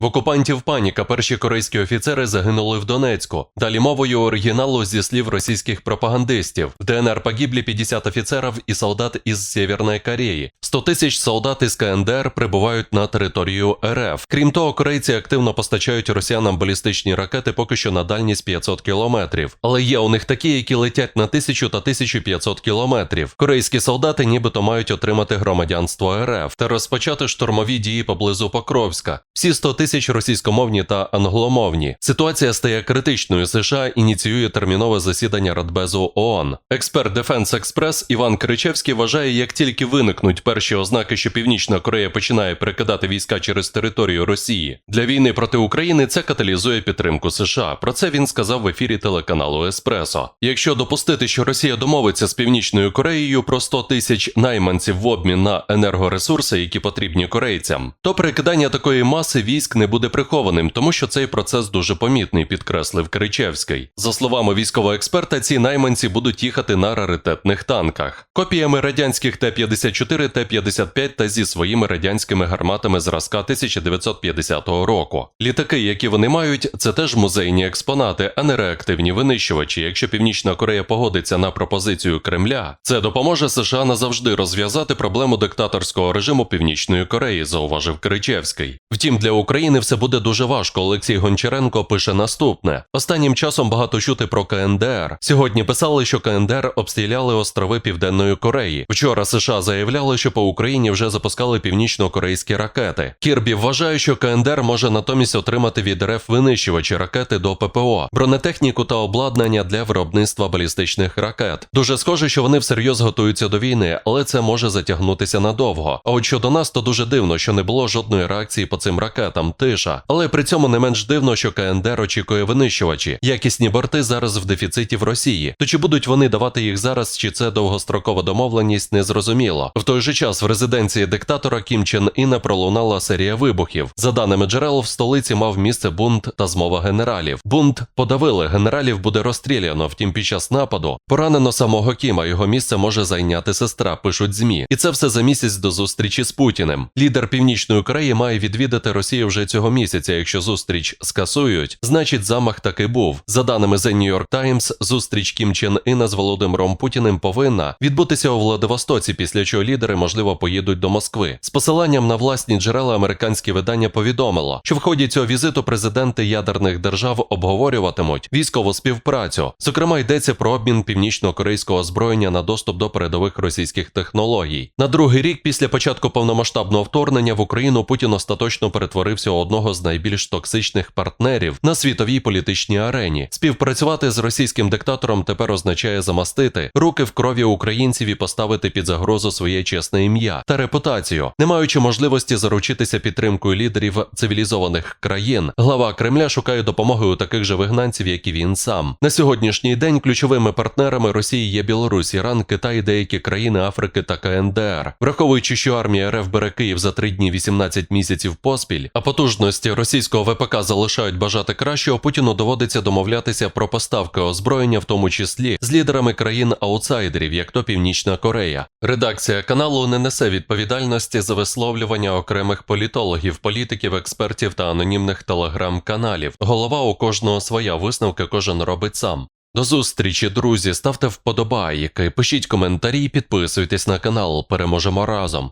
В окупантів паніка перші корейські офіцери загинули в Донецьку. Далі мовою оригіналу зі слів російських пропагандистів. В ДНР погибли 50 офіцерів і солдат із Северної Кореї. 100 тисяч солдат із КНДР прибувають на територію РФ. Крім того, корейці активно постачають росіянам балістичні ракети поки що на дальність 500 кілометрів. Але є у них такі, які летять на 1000 та 1500 кілометрів. Корейські солдати нібито мають отримати громадянство РФ та розпочати штурмові дії поблизу Покровська. Всі 100 тисяч російськомовні та англомовні. Ситуація стає критичною. США ініціює термінове засідання Радбезу ООН. Експерт Defense Express Іван Кричевський вважає, як тільки виникнуть перші ознаки, що Північна Корея починає перекидати війська через територію Росії для війни проти України, це каталізує підтримку США. Про це він сказав в ефірі телеканалу Еспресо. Якщо допустити, що Росія домовиться з Північною Кореєю про 100 тисяч найманців в обмін на енергоресурси, які потрібні корейцям, то перекидання такої маси військ не буде прихованим, тому що цей процес дуже помітний, підкреслив Кричевський. За словами військового експерта, ці найманці будуть їхати на раритетних танках, копіями радянських Т-54, Т-55 та зі своїми радянськими гарматами зразка 1950 року. Літаки, які вони мають, це теж музейні експонати, а не реактивні винищувачі. Якщо Північна Корея погодиться на пропозицію Кремля, це допоможе США назавжди розв'язати проблему диктаторського режиму Північної Кореї, зауважив Кричевський. Втім, для України все буде дуже важко. Олексій Гончаренко пише наступне: останнім часом багато чути про КНДР. Сьогодні писали, що КНДР обстріляли острови Південної Кореї. Вчора США заявляли, що по Україні вже запускали північно-корейські ракети. Кірбі вважає, що КНДР може натомість отримати від РФ винищувачі ракети до ППО, бронетехніку та обладнання для виробництва балістичних ракет. Дуже схоже, що вони всерйоз готуються до війни, але це може затягнутися надовго. А от щодо нас, то дуже дивно, що не було жодної реакції по цим ракетам. Тиша. Але при цьому не менш дивно, що КНДР очікує винищувачі. Якісні борти зараз в дефіциті в Росії. То чи будуть вони давати їх зараз, чи це довгострокова домовленість, не зрозуміло. В той же час в резиденції диктатора Кім Чен Іна пролунала серія вибухів. За даними джерел, в столиці мав місце бунт та змова генералів. Бунт подавили, генералів буде розстріляно. Втім, під час нападу поранено самого Кіма. Його місце може зайняти сестра. Пишуть змі, і це все за місяць до зустрічі з Путіним. Лідер Північної Кореї має відвідати Росію вже цього місяця. Якщо зустріч скасують, значить замах таки був. За даними The New York Times, зустріч Кім Чен Іна з Володимиром Путіним повинна відбутися у Владивостоці, після чого лідери можливо поїдуть до Москви. З посиланням на власні джерела американське видання повідомило, що в ході цього візиту президенти ядерних держав обговорюватимуть військову співпрацю. Зокрема, йдеться про обмін північно-корейського озброєння на доступ до передових російських технологій. На другий рік після початку повномасштабного вторгнення в Україну Путін остаточно перетворився одного з найбільш токсичних партнерів на світовій політичній арені. Співпрацювати з російським диктатором тепер означає замастити руки в крові українців і поставити під загрозу своє чесне ім'я та репутацію, не маючи можливості заручитися підтримкою лідерів цивілізованих країн. Глава Кремля шукає допомоги у таких же вигнанців, як і він сам. На сьогоднішній день ключовими партнерами Росії є Білорусь, Іран, Китай, деякі країни Африки та КНДР. Враховуючи, що армія РФ бере Київ за три дні 18 місяців поспіль, а потужності російського ВПК залишають бажати кращого, Путіну доводиться домовлятися про поставки озброєння, в тому числі з лідерами країн-аутсайдерів, як то Північна Корея. Редакція каналу не несе відповідальності за висловлювання окремих політологів, політиків, експертів та анонімних телеграм-каналів. Голова у кожного своя висновки кожен робить сам. До зустрічі, друзі, ставте вподобайки, пишіть коментарі, підписуйтесь на канал. Переможемо разом.